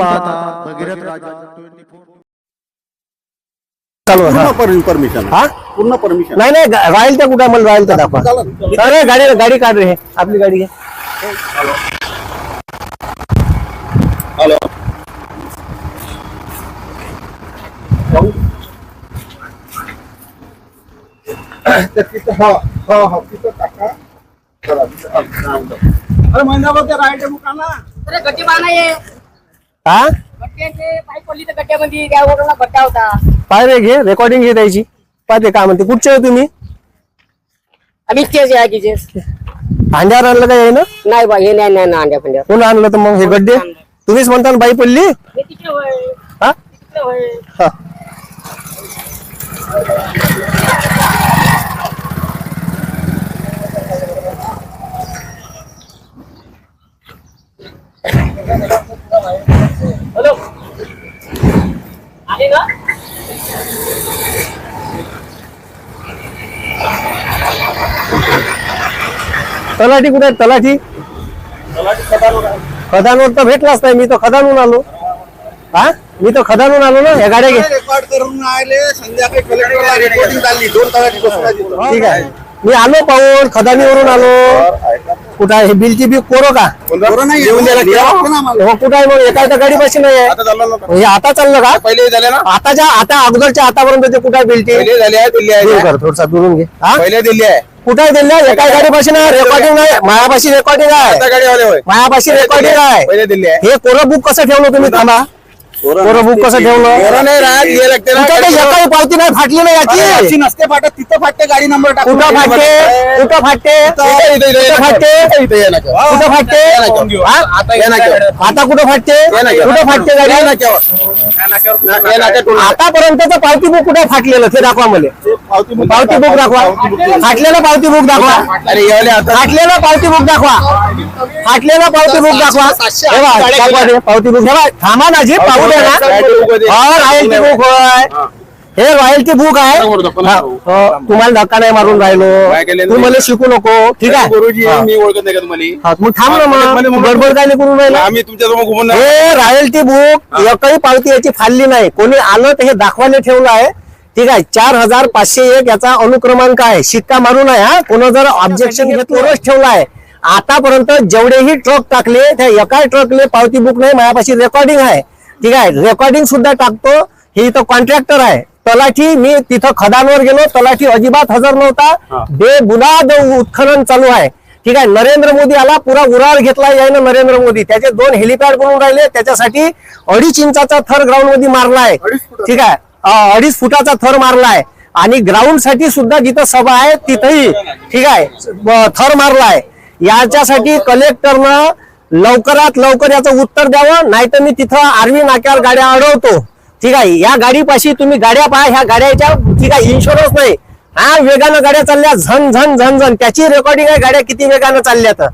पाहता भगीरथ राजा 24 चालू आहे, हा. पूर्ण परमिशन हा? पूर्ण परमिशन नाही नाही गा- राहील त्या कुठं मला राहील तर दाखवा। अरे गाडी गाडी काढ रे आपली गाडी घे हॅलो। अरे महिनाभर त्या राईट मुकाला अरे गड्डे बांधा ये हा पाय रे घे रेकॉर्डिंग घे द्यायची पाहते काय म्हणते. कुठचे आहे तुम्ही? तेच आहे की तेच अंड्यावर आणलं काय आहे ना नाही बा हे नाही नाही ना अंड्या पंड्या. कोण आणलं तर मग हे गड्डे? तुम्हीच म्हणता ना बाई पडली? हे हा तिकडे होय हा. हॅलो ना तलाठी कुठे आहे? तलाठी? खदानवर तर भेटलाच नाही. मी तर खदानून आलो. हा? मी तर खदानून आलो ना. या गाड्या घे. रेकॉर्ड करून आले. संध्याकाळी कलेक्टरला रिपोर्टिंग झाली दोन तासाची आहे. ठीक आहे. मी आलो पाहून. खदानीवरून आलो. कुठं आहे? हे बिलची बी कोरो का? बरोबर नाही येऊन द्यायला? हो कुठं आहे मग एका एका गाडी पाशी नाही आहे. आता चाललं ना. हे आता चाललं का? पहिले झाले ना. आताच्या आता अगोदरच्या आतापर्यंत ते कुठं आहे बिलची? पहिले झाले आहे दिल्ली दूर आहे कर थोडसा दुरून घे. हा? पहिले दिल्ली आहे. कुठं आहे दिल्ली? एका गाडी पाशी नाही रेकॉर्डिंग नाही मायापाशी रेकॉर्डिंग आहे. आता होय. मायापाशी रेकॉर्डिंग आहे. पहिले दिल्ली आहे. हे कोरं बुक कसं ठेवलं तुम्ही? थांबा. बुक कसं ठेवलं नाही राहत हे लागते ना कुठं ते एकाही पावती नाही फाटली नाही याची नसते फाटत तिथं फाटते गाडी नंबर टाकून कुठं फाटते कुठं फाटते कुठं फाटते. कुठं फाटते. हा? आता कुठं फाटते. कुठं फाटते गाडी. आतापर्यंतचं पावती बुक कुठे फाटलेलं ते दाखवा मला पावती बुक पावती बुक दाखवा फाटलेलं पावती बुक दाखवा अरे येवले आता फाटलेलं पावती बुक दाखवा फाटलेलं पावती बुक दाखवा हे पावती बुक हे थांबा ना जी पाहू दे ना. हा बुक होय हे. रॉयल्टी बुक आहे. हा, हो, तुम्हाला धक्का नाही मारून राहिलो. तू? मला शिकू नको. ठीक आहे? गुरुजी हा. मी ओळखत नाही का तुम्हाला? हा, मग थांब ना मग. गडबड काय नाही करून राहिला? आम्ही तुमच्यासमोर घुमून नाही. हे रॉयल्टी बुक एकही पावती याची फाडली नाही. कोणी आलं तर हे दाखवायला ठेवलं आहे. ठीक आहे? चार हजार पाचशे एक याचा अनुक्रमांक आहे. शिक्का मारून आहे हा. कोण जर ऑब्जेक्शन घेतलं ठेवला आहे. आतापर्यंत जेवढेही ट्रक टाकले त्या एका ट्रकले पावती बुक नाही. माझ्यापाशी रेकॉर्डिंग आहे. ठीक आहे? रेकॉर्डिंग सुद्धा टाकतो. हे इथं कॉन्ट्रॅक्टर आहे. तलाठी मी तिथं खदानवर गेलो. तलाठी अजिबात हजर नव्हता. बेबुनाद उत्खनन चालू आहे. ठीक आहे? नरेंद्र मोदी आला पुरा उराळ घेतला यायनं नरेंद्र मोदी. त्याचे दोन हेलिपॅड बनवून राहिले. त्याच्यासाठी अडीच इंचाचा थर ग्राउंडमध्ये मारलाय अडीच फुटाचा? ठीक आहे? अडीच फुटाचा थर मारलाय आणि ग्राउंडसाठी सुद्धा जिथं सभा आहे तिथंही ठीक आहे थर मारलाय याच्यासाठी कलेक्टरनं लवकरात लवकर याचं उत्तर द्यावं नाहीतर मी तिथं आर्वी नाक्यावर गाड्या अडवतो. ठीक आहे या गाडीपाशी तुम्ही गाड्या पहा ह्या गाड्याच्या ठीक आहे इन्शुरन्स नाही. हा वेगानं गाड्या चालल्या झन झन झन झन. त्याची रेकॉर्डिंग आहे गाड्या किती वेगानं चालल्या तर.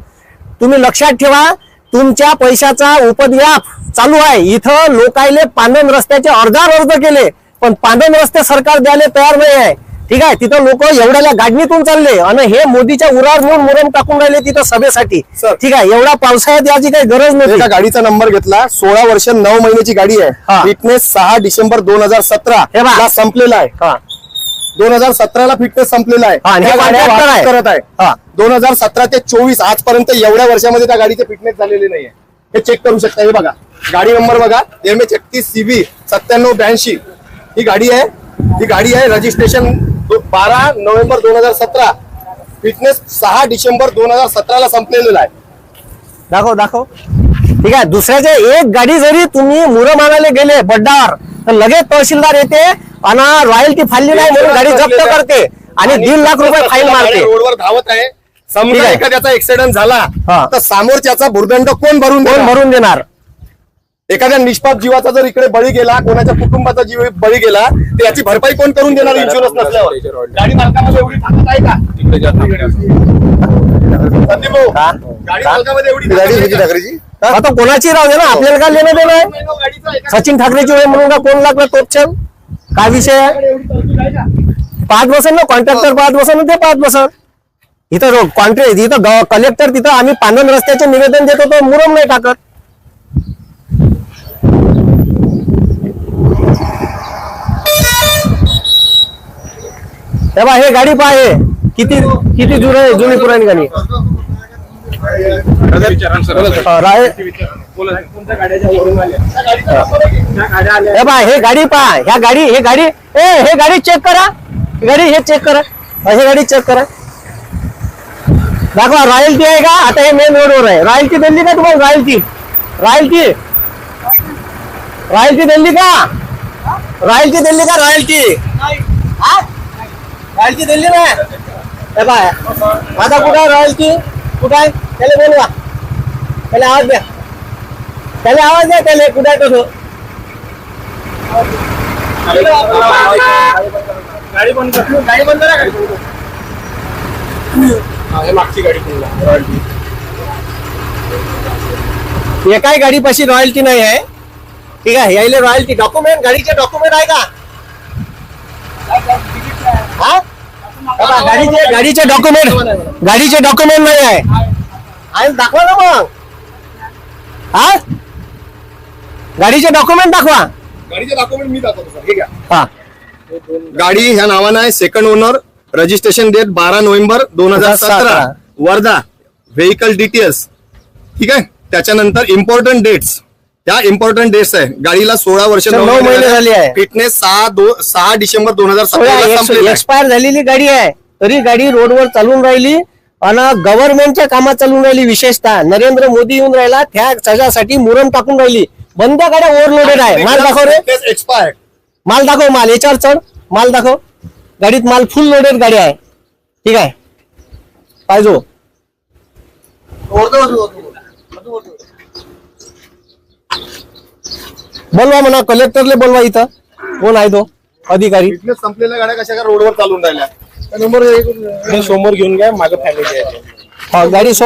तुम्ही लक्षात ठेवा तुमच्या पैशाचा उपद्व्याप चालू आहे. इथं लोकायले पांदन रस्त्याचे अर्धार अर्ज केले पण पांदन रस्ते सरकार द्यायला तयार नाही आहे. ठीक आहे? तिथं लोक एवढ्या गाडणीतून चालले आणि हे मोदीच्या उरार म्हणून मुरम टाकून राहिले तिथं सभेसाठी. ठीक आहे? एवढा पावसाळ्यात याची काही गरज नाही गाडीचा नंबर घेतला. सोळा वर्ष नऊ महिन्याची गाडी हा. आहे फिटनेस सहा डिसेंबर दोन हजार सतरा. संपलेला आहे. हा. दोन हजार सतराला फिटनेस संपलेला आहे. आहे. करत आहे. दोन हजार सतरा ते चोवीस आजपर्यंत एवढ्या वर्षामध्ये त्या गाडीचे फिटनेस झालेले नाहीये. हे चेक करू शकता. हे बघा. गाडी नंबर बघा. एम एच एकतीस सीबी सत्त्याण्णव ब्याऐंशी. ही गाडी आहे. ही गाडी आहे रजिस्ट्रेशन बारा नोव्हेंबर दोन हजार सतरा फिटनेस सहा डिसेंबर दोन हजार सतराला संपलेला आहे दाखव दाखव ठीक आहे दुसऱ्याच्या एक गाडी जरी तुम्ही मुरम आणायला गेले बड्डावर तर लगेच तहसीलदार येते आणि रॉयल्टी फाडली नाही म्हणून गाडी जप्त करते आणि दीड लाख रुपये फाईन मारते रोडवर धावत आहे समजा. एखाद्याचा ऍक्सिडेंट झाला. तर समोरच्याचा भूर्दंड कोण भरून? भरून देणार एखाद्या निष्पाप जीवाचा जर इकडे बळी गेला कोणाच्या कुटुंबाचा जीव बळी गेला तर याची भरपाई कोण करून देणार इन्शुरन्स नसल्यावर? गाडी मालकामध्ये एवढी ताकद आहे का? संदीप भाऊ? गाडी? मालकामध्ये एवढी ताकद आहे का? आता कोणाची राहू दे ना? आपल्याला काय लेणं देणं आहे? गाडीचा सचिन ठाकरेची वय म्हणून का कोण लागला तोपचन काय विषय आहे? एवढी तरतूद आहे का? पाच बसन ना कॉन्ट्रॅक्टर पाच बसन ते पाच बसन. इथं कॉन्ट्रॅक्ट इथं कलेक्टर तिथं आम्ही पांढन रस्त्याचे निवेदन देतो तो मुरम नाही टाकत. तेव्हा हे गाडी पहा. किती किती जुने जुनी पुराणी गाडी? हे हे. गाडी पहा ह्या गाडी हे गाडी ए हे गाडी चेक करा. गाडी हे चेक करा. हे गाडी चेक करा. दाखवा रॉयल्टी आहे का? आता हे मेन रोडवर आहे. रॉयल्टी दिली का तुम्हाला रॉयल्टी रॉयल्टी रॉयल्टी दिली का? रॉयल्टी दिली का रॉयल्टी रॉयल्टी दिली ना हे बाय आता कुठं आहे रॉयल्टी। कुठं आहे त्याला बोलवा। त्याला आवाज़ द्या त्याला आवाज़ द्या त्याला कुठं आहे कसं गाडी बंद कर। गाडी बंद करा। गाडी. हा, हे मागची गाडी एकाही गाडीपाशी रॉयल्टी नाही आहे ठीक आहे यायले रॉयल्टी। डॉक्युमेंट गाडीचे डॉक्युमेंट आहे का गाडीचे गाडीचे डॉक्युमेंट गाडीचे डॉक्युमेंट नाही आहे. आणि दाखवा ना मग. हा गाडीचे डॉक्युमेंट दाखवा. गाडीचे डॉक्युमेंट मी दाखवतो सर. हे घ्या. हा. गाडी ह्या नावानं आहे सेकंड ओनर रजिस्ट्रेशन डेट बारा नोव्हेंबर दोन हजार सतरा. वर्धा व्हेकल डिटेल्स ठीक आहे? त्याच्यानंतर इम्पॉर्टंट डेट्स त्या इम्पॉर्टंट डेट्स आहे. गाडीला सोळा वर्ष नऊ महिने झाले आहे. फिटनेस सहा दो सहा डिसेंबर दोन हजार आहे. एक्सपायर झालेली गाडी आहे. तरी गाडी रोडवर चालून राहिली आणि गव्हर्नमेंटच्या कामात चालून राहिली विशेषतः. नरेंद्र मोदी येऊन राहिला त्या त्याच्यासाठी मुरम टाकून राहिली. बंद गाड्या ओव्हरलोडेड आहे. माल दाखव रे. एक्सपायर्ड माल दाखव माल याच्यावर चढ. माल दाखव. गाडीत माल फुल लोडेड गाडी आहे. ठीक आहे. पाहिजो. बोलवा म्हणा कलेक्टरले बोलवा इथं. कोण आहे तो? अधिकारी. संपलेल्या गाड्या कशा का रोडवर चालून राहिल्या? नंबर समोर घेऊन घ्या माझं फॅमिली आहे. हा, गाडी सो